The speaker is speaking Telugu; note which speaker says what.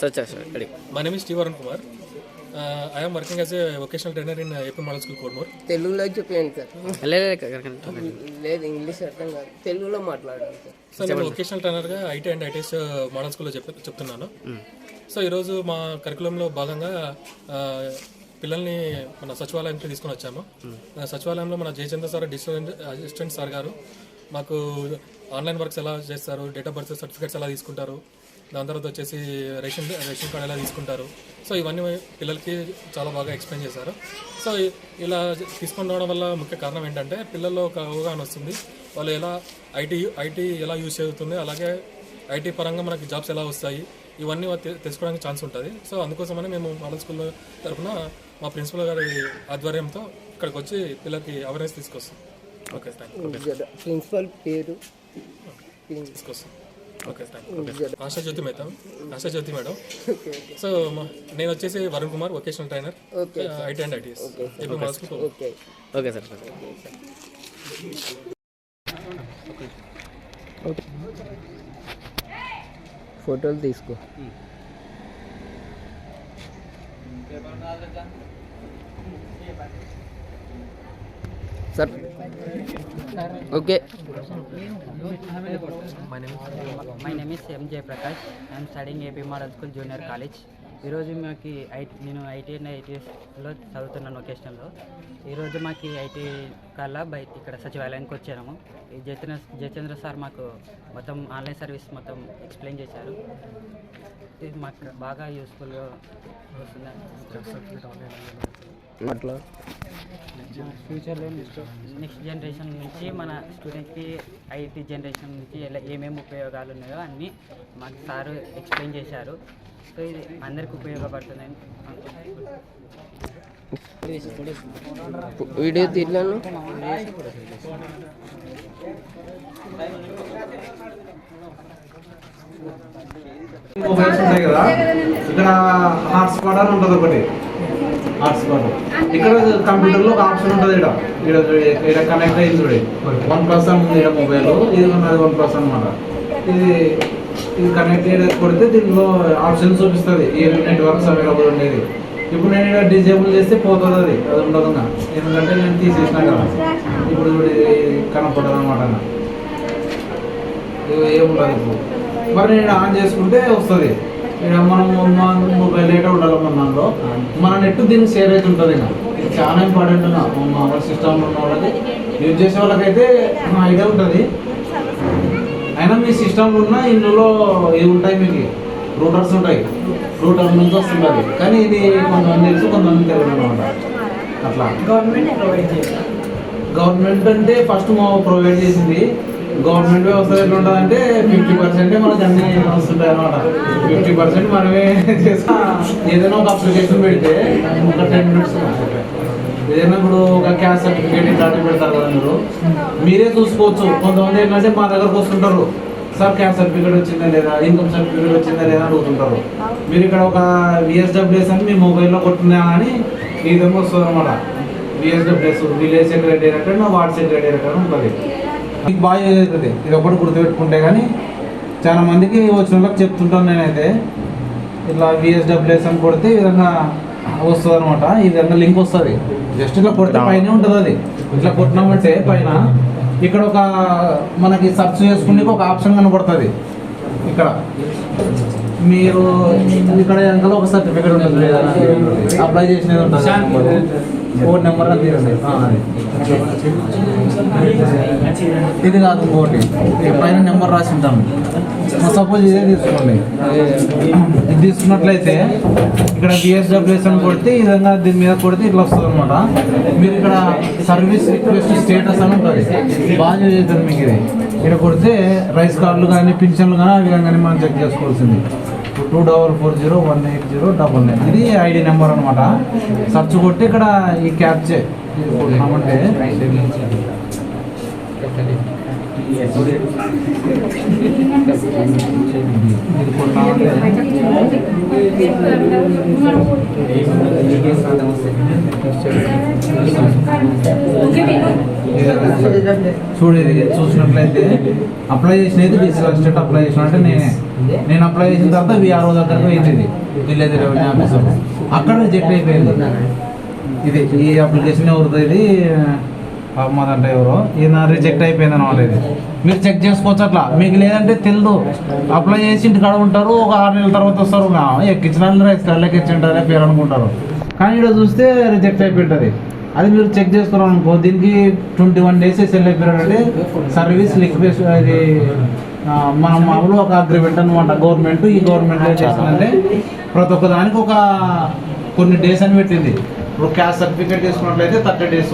Speaker 1: Sir sir sir ready.
Speaker 2: Uh, I am working as a vocational trainer in uh, AP Model School, Kodmore.
Speaker 3: తెలుగులో చెప్పండి సార్.
Speaker 1: లేదు
Speaker 3: ఇంగ్లీష్ అర్థం కాదు. తెలుగులో సార్.
Speaker 2: సో నేను వొకేషనల్ ట్రైనర్గా ఐటీ అండ్ ఐటీఎస్ మోడల్ స్కూల్లో చెప్ చెప్తున్నాను. సో ఈరోజు మా కరికులంలో భాగంగా ఆ, పిల్లల్ని మన సచివాలయంకి తీసుకొని వచ్చాము. ఆ, సచివాలయంలో మన Jayachandra sir distant assistant sir గారు మాకు ఆన్లైన్ వర్క్స్ ఎలా చేస్తారు డేట్ ఆఫ్ బర్త్ సర్టిఫికేట్స్ ఎలా తీసుకుంటారు దాని తర్వాత వచ్చేసి రేషన్ రేషన్ కార్డ్ ఎలా తీసుకుంటారు? సో ఇవన్నీ పిల్లలకి చాలా బాగా ఎక్స్ప్లెయిన్ చేశారు. సో ఇలా తీసుకొని రావడం వల్ల ముఖ్య కారణం ఏంటంటే పిల్లల్లో ఒక అవగాహన వస్తుంది. వాళ్ళు ఎలా ఐటీ ఐటీ ఎలా యూజ్ అవుతుంది అలాగే ఐటీ పరంగా మనకి జాబ్స్ ఎలా వస్తాయి ఇవన్నీ తెలుసుకోవడానికి ఛాన్స్ ఉంటుంది. సో అందుకోసమని మేము మోడల్ స్కూల్ తరఫున మా ప్రిన్సిపల్ గారి ఆధ్వర్యంతో ఇక్కడికి వచ్చి పిల్లలకి అవేర్నెస్ తీసుకొస్తాం. ఓకే థ్యాంక్ యూ
Speaker 3: ప్రిన్సిపల్ పేరు?
Speaker 2: తీసుకొస్తాం. Okay thank you Asha Jyothi madam. Asha Jyothi madam. So నేను వచ్చేసి Varun Kumar vocational trainer
Speaker 3: okay
Speaker 2: IT and ITS
Speaker 3: okay
Speaker 1: okay sir sir
Speaker 3: ఫోటోలు తీసుకో. Sir. Okay.
Speaker 4: My name is M Jayaprakash I'm studying AP model school junior college ఈరోజు మాకు ఐటీ నేను ఐటీ అండ్ ఐటీఎస్లో చదువుతున్నాను వొకేషనల్లో ఈరోజు మాకు ఐటీ కల్లా బయట ఇక్కడ సచివాలయానికి వచ్చాము. ఈ జయచంద్ర జయచంద్ర సార్ మాకు మొత్తం ఆన్లైన్ సర్వీస్ మొత్తం ఎక్స్ప్లెయిన్ చేశారు. ఇది మాకు బాగా యూస్ఫుల్గా వస్తుంది.
Speaker 3: అట్లా.
Speaker 4: ఫ్యూచర్లో నెక్స్ట్ జనరేషన్ నుంచి మన స్టూడెంట్కి ఐటీ జనరేషన్ నుంచి ఎలా ఏమేమి ఉపయోగాలు ఉన్నాయో అన్నీ మాకు సారు ఎక్స్ప్లెయిన్ చేశారు. సో ఇది అందరికి ఉపయోగపడుతుందని.
Speaker 3: వీడియో తీయలేను
Speaker 5: మొబైల్స్ ఉంటాయి కదా. ఇక్కడ హాట్స్పాట్ అని ఉంటుంది ఒకటి. ఆర్ట్స్ హాట్స్పాట్ ఇక్కడ కంప్యూటర్లో ఒక ఆప్షన్ ఉంటుంది ఇక్కడ. ఇక్కడ ఇక్కడ కనెక్ట్ అయింది చూడండి వన్ ప్లస్ అని ఉంది ఇక్కడ మొబైల్ ఇది ఉన్నది వన్ ప్లస్ అనమాట ఇది ఇది కనెక్ట్ చేయడానికి కొడితే దీనిలో ఆప్షన్ చూపిస్తుంది. ఏ నెట్వర్క్స్ అవైలబుల్ ఉండేది. ఇప్పుడు నేను ఇక్కడ డిజేబుల్ చేస్తే పోతుంది అది. అది ఉండదు ఇంకా. ఎందుకంటే నేను తీసేసినా కదా. ఇప్పుడు ఇది కనపడదు అనమాట ఏముండదు ఇప్పుడు. మరి నేను ఆన్ చేసుకుంటే వస్తుంది. ఇక మనం మొబైల్ డేటా ఉండాలి మన దాంట్లో మన నెట్ దీనికి షేర్ అయితే ఉంటుంది ఇంకా. ఇది చాలా ఇంపార్టెంట్ మామూలు సిస్టంలో ఉన్న వాళ్ళకి. యూజ్ చేసే వాళ్ళకైతే ఐడియా ఉంటుంది. అయినా మీ సిస్టంలో ఉన్న ఇందులో ఇవి ఉంటాయి మీకు? రూటర్స్ ఉంటాయి. రూటర్ నుంచి వస్తుంటుంది. కానీ ఇది కొంతమంది తెలుసు కొంతమంది తెలియదు అనమాట అట్లా. గవర్నమెంట్ ప్రొవైడ్ గవర్నమెంట్ అంటే ఫస్ట్ మా ప్రొవైడ్ చేసింది గవర్నమెంట్ వ్యవస్థ ఎట్లా ఉంటుంది అంటే ఫిఫ్టీ పర్సెంట్ మనకు అన్ని వస్తుంటాయి అనమాట ఫిఫ్టీ పర్సెంట్ మనమే చేస్తా. ఏదైనా ఒక అప్లికేషన్ పెడితే ఒక టెన్ మినిట్స్ ఏదైనా ఇప్పుడు ఒక క్యాస్ట్ సర్టిఫికేట్ ఇట్లాంటివి పెడతారు కదా మీరు మీరే చూసుకోవచ్చు. కొంతమంది ఏంటంటే మా దగ్గరకు వస్తుంటారు. సార్ క్యాస్ట్ సర్టిఫికేట్ వచ్చిందా లేదా? ఇన్కమ్ సర్టిఫికేట్ వచ్చిందా లేదా? అని అడుగుతుంటారు. మీరు ఇక్కడ ఒక విఎస్డబ్ల్యూఎస్ అని మీ మొబైల్లో కొట్టినా అని ఈ విధంగా వస్తుంది అనమాట విఎస్డబ్ల్యూఎస్ విలేజ్ సెక్రటరీ అంటే వార్డ్ సెక్రటరీ అని ఉంటుంది. మీకు బాగా అవుతుంది ఇది ఒకటి గుర్తుపెట్టుకుంటే కానీ చాలా మందికి వచ్చిన వాళ్ళకి చెప్తుంటాను నేనైతే. ఇట్లా విఎస్డబ్ల్యూఎస్ అని కొడితే ఈ విధంగా వస్తుంది అనమాట ఈ విధంగా లింక్ వస్తుంది. జస్ట్ ఇట్లా కొడితే పైన ఉంటుంది అది. ఇట్లా కొట్టినామంటే పైన ఇక్కడ ఒక మనకి సెర్చ్ చేసుకునే ఒక ఆప్షన్ కనబడుతుంది. ఇక్కడ. మీరు ఇక్కడ వెనకాల ఒక సర్టిఫికేట్ ఉంటుంది లేదా? అప్లై చేసినది ఉంటుంది? ఫోన్ నెంబర్ అది ఇది కాదు ఇంకోటి. పైన నెంబర్ రాసి ఉంటాము సపోజ్ ఇదే తీసుకోండి. ఇది తీసుకున్నట్లయితే ఇక్కడ బిఎస్డబ్ల్యూఎస్ అని కొడితే ఈ విధంగా దీని మీద కొడితే ఇట్లా వస్తుంది అనమాట మీరు ఇక్కడ సర్వీస్ రిక్వెస్ట్ స్టేటస్ అని ఉంటుంది. బాగా చేస్తారు మీకు ఇది. ఇక్కడ కొడితే రైస్ కార్డులు కానీ పింఛన్లు కానీ అవి కానీ మనం చెక్ చేసుకోవాల్సింది. Two double four zero one eight zero double nine. ఇది ఐడి నెంబర్ అనమాట సర్చ్ కొట్టి ఇక్కడ ఈ క్యాప్చే. కొట్టినామంటే ఇది కొట్టినామంటే చూడు ఇది చూసినట్లయితే అప్లై చేసినది డిజిటల్ స్టేట్ అప్లై చేసిన అంటే నేనే. నేను అప్లై చేసిన తర్వాత విఆర్ఓ దగ్గరకు పోయింది విలేజ్ రెవెన్యూ ఆఫీసర్ అక్కడ రిజెక్ట్ అయిపోయింది. ఇది ఈ అప్లికేషన్ ఎవరిది ఇది అహ్మద్ అంటే ఎవరో ఈయన రిజెక్ట్ అయిపోయింది అనమాట ఇది మీరు చెక్ చేసుకోవచ్చు అట్లా. మీకు లేదంటే తెలియదు అప్లై చేసి ఇంటికాడ ఉంటారు ఒక ఆరు నెలల తర్వాత వస్తారు. ఎక్కించిన రైస్ కార్డులకి ఎక్కింటారే పేరు అనుకుంటారు. కానీ ఇక్కడ చూస్తే రిజెక్ట్ అయిపోయింటుంది. అది మీరు చెక్ చేసుకున్నాం అనుకో దీనికి ట్వంటీ వన్ డేస్ సెల్ పీరియడ్ అంటే సర్వీస్ లిక్విడ్ అది మనం మామూలు ఒక అగ్రిమెంట్ అనమాట గవర్నమెంట్ ఈ గవర్నమెంట్ ఏం చేసిందంటే ప్రతి ఒక్క దానికి ఒక కొన్ని డేస్ అని పెట్టింది. ఇప్పుడు క్యాస్ట్ సర్టిఫికేట్ తీసుకున్నట్లయితే థర్టీ డేస్